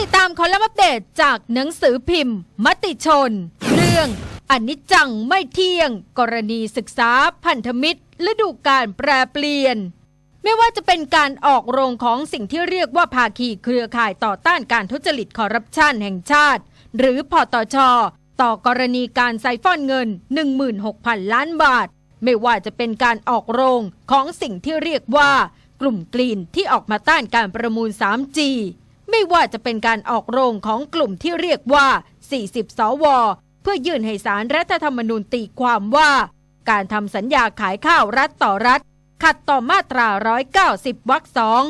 ติดตามคอลัมน์อัปเดตจากหนังสือพิมพ์ มติชน เรื่องอนิจจังไม่เที่ยง กรณีศึกษาพันธมิตรฤดูการแปรเปลี่ยน ไม่ว่าจะเป็นการออกโรงของสิ่งที่เรียกว่าภาคีเครือข่ายต่อต้านการทุจริตคอร์รัปชันแห่งชาติ หรือพอตช ต่อกรณีการไซฟอนเงิน 16,000 ล้านบาท ไม่ว่าจะเป็นการออกโรงของสิ่งที่เรียกว่ากลุ่มกลีนที่ออกมาต้านการประมูล 3G ไม่ว่าจะเป็นการออกโรงของกลุ่มที่เรียกว่า 40 สว เพื่อยื่นให้สารรัฐธรรมนูญตีความว่า การทำสัญญาขายข้าวรัฐต่อรัฐ ขัดต่อมาตรา 190 วรรคสอง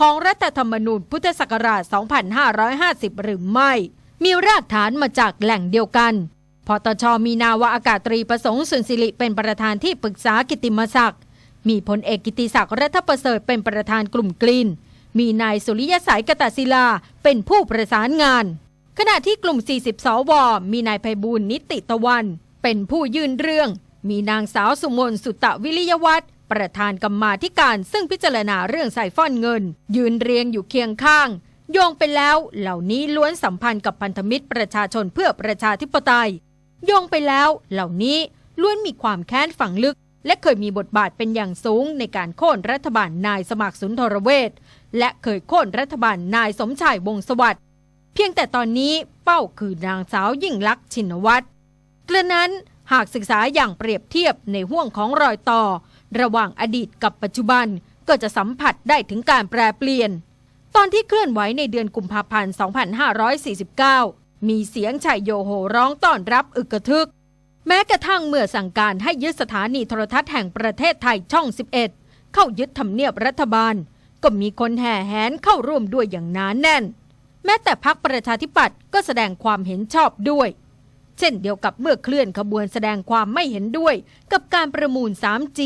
ของรัฐธรรมนูญพุทธศักราช 2550 หรือไม่ มีรากฐานมาจากแหล่งเดียวกันพตชมีนาวาอากาศตรีประสงค์สุนสิริเป็นประธานที่ปรึกษากิตติมศักดิ์มีพลเอกกิติศักดิ์รัฐประเสริฐเป็นประธานกลุ่มกลีน มีนายสุริยสายกตศิลาเป็นผู้ประสานงาน ขณะที่กลุ่ม 40 สว มีนายไพบูลนิติตะวัน เป็นผู้ยื่นเรื่อง มีนางสาวสุมนสุตะวิริยวัฒน์ประธานกรรมาธิการซึ่งพิจารณาเรื่องใส่ฟ้อนเงิน ยืนเรียงอยู่เคียงข้าง โยงไปแล้วเหล่านี้ล้วนสัมพันธ์กับพันธมิตรประชาชนเพื่อประชาธิปไตย โยงไปแล้วเหล่านี้ล้วนมีความแค้นฝังลึก และเคยมีบทบาทเป็นอย่างสูงในการโค่นรัฐบาลนายสมัครสุนทรเวชและเคยโค่นรัฐบาลนายสมชายวงสวัสดิ์เพียงแต่ตอนนี้เป้าคือนางสาวยิ่งลักษณ์ชินวัตรกระนั้นหากศึกษาอย่างเปรียบเทียบในห่วงของรอยต่อ ระหว่างอดีตกับปัจจุบันก็จะสัมผัสได้ถึงการแปรเปลี่ยน ตอนที่เคลื่อนไหวในเดือนกุมภาพันธ์ 2549 มีเสียงชัยโยโหร้องต้อนรับอึกกระทึก แม้กระทั่งเมื่อสั่งการให้ยึดสถานีโทรทัศน์แห่งประเทศไทยช่อง 11 เข้ายึดทำเนียบรัฐบาล ก็มีคนแห่แหนเข้าร่วมด้วยอย่างหนานแน่น แม้แต่พักประชาธิปัตย์ก็แสดงความเห็นชอบด้วย เช่นเดียวกับเมื่อเคลื่อนขบวนแสดงความไม่เห็นด้วย กับการประมูล 3G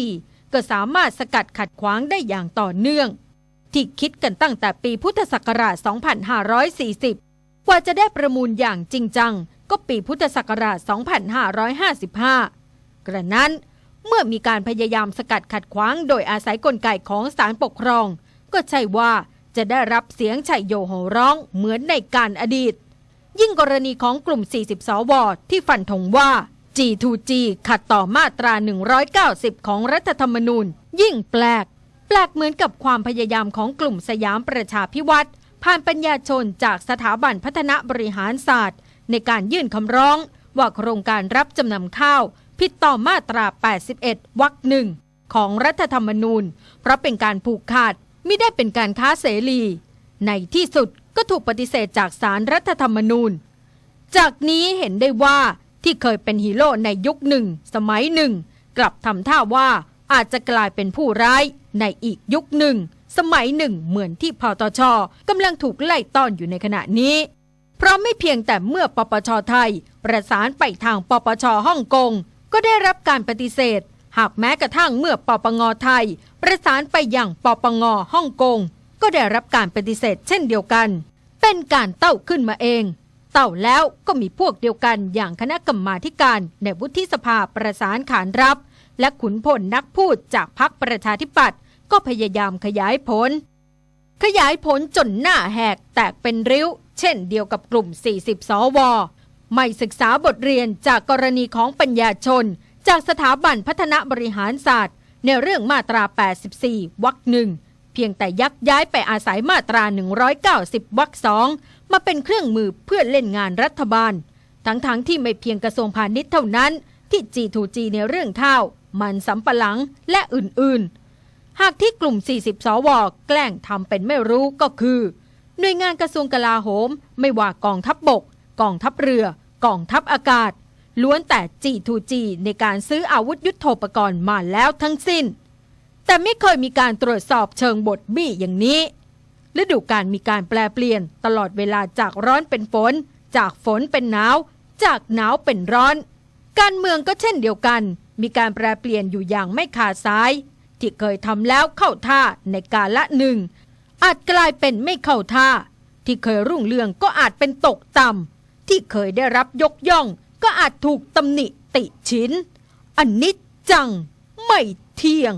ก็สามารถสกัดขัดขวางได้อย่างต่อเนื่อง ที่คิดกันตั้งแต่ปีพุทธศักราช 2540 กว่าจะได้ประมูลอย่างจริงจัง ก็ปีพุทธศักราช 2555 กระนั้นเมื่อมีการพยายามสกัดขัดขวางโดยอาศัยกลไกของศาลปกครอง ก็ใช่ว่าจะได้รับเสียงชัยโยโหร้องเหมือนในการอดีต ยิ่งกรณีของกลุ่ม 40 สวที่ฟันธงว่า G2G ขัดต่อมาตรา 190 ของรัฐธรรมนูญ ยิ่งแปลก แปลกเหมือนกับความพยายามของกลุ่มสยามประชาพิวัตรผ่านปัญญาชนจากสถาบันพัฒนาบริหารศาสตร์ ในการยื่นคำร้อง ว่าโครงการรับจำนำข้าว ผิดต่อมาตรา 81 วรรคหนึ่งของรัฐธรรมนูญ เพราะเป็นการผูกขาดไม่ได้เป็นการค้าเสรี ในที่สุดก็ถูกปฏิเสธจากสารรัฐธรรมนูญ จากนี้เห็นได้ว่าที่เคยเป็นฮีโร่ในยุคหนึ่ง สมัยหนึ่ง กลับทำท่าว่าอาจจะกลายเป็นผู้ร้ายในอีกยุคหนึ่ง สมัยหนึ่งเหมือนที่พตชกำลังถูกไล่ต้อนอยู่ในขณะนี้ เพราะไม่เพียงแต่เมื่อปปชไทย ประสานไปทางปปชฮ่องกง ก็ได้รับการปฏิเสธ หากแม้กระทั่งเมื่อปปงไทย ประสานไปยังปปงฮ่องกง ก็ได้รับการปฏิเสธเช่นเดียวกัน เป็นการเต้าขึ้นมาเอง เต่าแล้วก็มีพวกเดียวกันอย่างคณะกรรมาการในวุฒิสภาประสานขานรับ และขุนพลนักพูดจากพรรคประชาธิปัตย์ก็พยายามขยายผล ขยายผลจนหน้าแหกแตกเป็นริ้ว เช่นเดียวกับกลุ่ม 40 สว ไม่ศึกษาบทเรียนจากกรณีของปัญญาชน จากสถาบันพัฒนาบริหารศาสตร์ ในเรื่องมาตรา 84 วรรคหนึ่งเพียงแต่ยักย้ายไปอาศัยมาตรา 190 วรรคสองมาเป็นเครื่องมือเพื่อเล่นงานรัฐบาล ทั้งๆทที่ไม่เพียงกระทรวงพาณิชย์เท่านั้น ที่ G2G ในเรื่องข้าว มันสำปะหลังและอื่นๆ หากที่กลุ่ม 40 สว แกล้งทำเป็นไม่รู้ก็คือ หน่วยงานกระทรวงกลาโหม ไม่ว่ากองทัพบบก กองทัพเรือ กองทัพอากาศ ล้วนแต่ G2G ในการซื้ออาวุธยุโทโธปกรณ์มาแล้วทั้งสิ้น แต่ไม่เคยมีการตรวจสอบเชิงบทบี้อย่างนี้ฤดูการมีการแปลเปลี่ยนตลอดเวลาจากร้อนเป็นฝน จากฝนเป็นหนาว จากหนาวเป็นร้อน การเมืองก็เช่นเดียวกัน มีการแปลเปลี่ยนอยู่อย่างไม่ขาดสาย ที่เคยทำแล้วเข้าท่าในกาละหนึ่ง อาจกลายเป็นไม่เข้าท่า ที่เคยรุ่งเรืองก็อาจเป็นตกต่ำที่เคยได้รับยกย่อง ก็อาจถูกตำหนิติชินอันนิจจัง ไม่เที่ยง